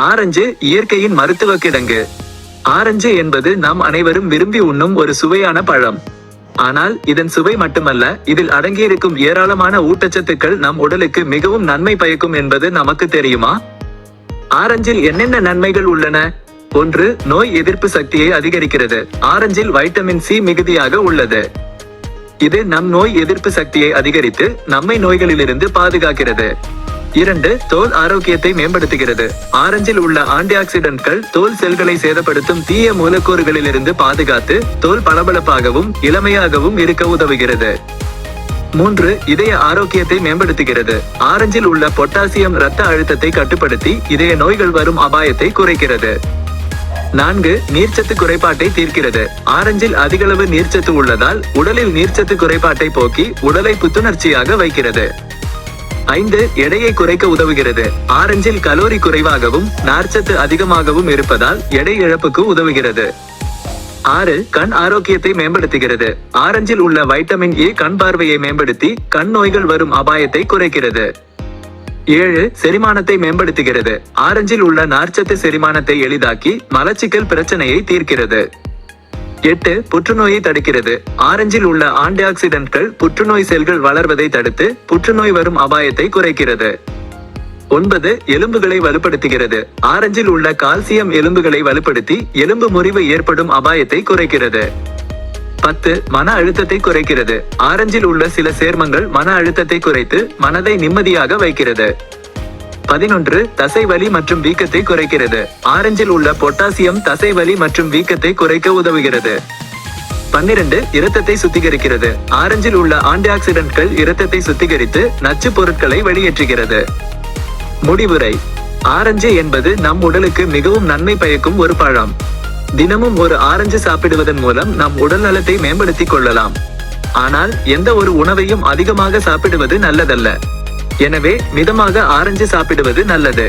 Orange இயற்கையின் மருத்துவ கிடங்கு. ஆரஞ்சு என்பது நாம் அனைவரும் விரும்பி உண்ணும் ஒரு சுவையான பழம். ஆனால் இதன் சுவை மட்டுமல்ல இதில் அடங்கியிருக்கும் ஏராளமான ஊட்டச்சத்துக்கள் நம் உடலுக்கு மிகவும் நன்மை பயக்கும் என்பது நமக்கு தெரியுமா? ஆரஞ்சில் என்னென்ன நன்மைகள் உள்ளன? ஒன்று நோய் எதிர்ப்பு சக்தியை அதிகரிக்கிறது. ஆரஞ்சில் வைட்டமின் சி மிகுதியாக உள்ளது. இது நம் நோய் எதிர்ப்பு சக்தியை அதிகரித்து நம்மை நோய்களிலிருந்து பாதுகாக்கிறது. இரண்டு தோல் ஆரோக்கியத்தை மேம்படுத்துகிறது. ஆரஞ்சில் உள்ள ஆன்டி ஆக்சிடென்ட்கள் தோல் செல்களை சேதப்படுத்தும் தீய மூலக்கூறுகளிலிருந்து பாதுகாத்து தோல் பளபளப்பாகவும் இளமையாகவும் இருக்க உதவுகிறது. மூன்று இதய ஆரோக்கியத்தை மேம்படுத்துகிறது. ஆரஞ்சில் உள்ள பொட்டாசியம் இரத்த அழுத்தத்தை கட்டுப்படுத்தி இதய நோய்கள் வரும் அபாயத்தை குறைக்கிறது. நான்கு நீர்ச்சத்து குறைபாட்டை தீர்க்கிறது. ஆரஞ்சில் அதிகளவு நீர்ச்சத்து உள்ளதால் உடலில் நீர்ச்சத்து குறைபாட்டை போக்கி உடலை புத்துணர்ச்சியாக வைக்கிறது. ஐந்து எடையை குறைக்க உதவுகிறது. ஆரஞ்சில் கலோரி குறைவாகவும் நார்ச்சத்து அதிகமாகவும் இருப்பதால் எடை இழப்புக்கு உதவுகிறது. ஆறு கண் ஆரோக்கியத்தை மேம்படுத்துகிறது. ஆரஞ்சில் உள்ள வைட்டமின் ஏ கண் பார்வையை மேம்படுத்தி கண் நோய்கள் வரும் அபாயத்தை குறைக்கிறது. ஏழு செரிமானத்தை மேம்படுத்துகிறது. ஆரஞ்சில் உள்ள நார்ச்சத்து செரிமானத்தை எளிதாக்கி மலச்சிக்கல் பிரச்சனையை தீர்க்கிறது. எட்டு புற்றுநோயை தடுக்கிறது. ஆரஞ்சில் உள்ள ஆன்டி ஆக்சிடென்ட்கள் புற்றுநோய் செல்கள் வளர்வதை தடுத்து புற்றுநோய் வரும் அபாயத்தை குறைக்கிறது. ஒன்பது எலும்புகளை வலுப்படுத்துகிறது. ஆரஞ்சில் உள்ள கால்சியம் எலும்புகளை வலுப்படுத்தி எலும்பு முறிவு ஏற்படும் அபாயத்தை குறைக்கிறது. பத்து மன அழுத்தத்தை குறைக்கிறது. ஆரஞ்சில் உள்ள சில சேர்மங்கள் மன அழுத்தத்தை குறைத்து மனதை நிம்மதியாக வைக்கிறது. பதினொன்று தசை வலி மற்றும் வீக்கத்தை குறைக்கிறது. ஆரஞ்சில் உள்ள பொட்டாசியம் தசை வலி மற்றும் வீக்கத்தை குறைக்க உதவுகிறது. பன்னிரண்டு இரத்தத்தை சுத்திகரிக்கிறது. ஆரஞ்சில் உள்ள ஆன்டி ஆக்சிடென்ட்கள் இரத்தத்தை சுத்திகரித்து நச்சு பொருட்களை வெளியேற்றுகிறது. முடிவுரை. ஆரஞ்சு என்பது நம் உடலுக்கு மிகவும் நன்மை பயக்கும் ஒரு பழம். தினமும் ஒரு ஆரஞ்சு சாப்பிடுவதன் மூலம் நம் உடல் நலத்தை மேம்படுத்திக் கொள்ளலாம். ஆனால் எந்த ஒரு உணவையும் அதிகமாக சாப்பிடுவது நல்லதல்ல. எனவே மிதமாக ஆரஞ்சு சாப்பிடுவது நல்லது.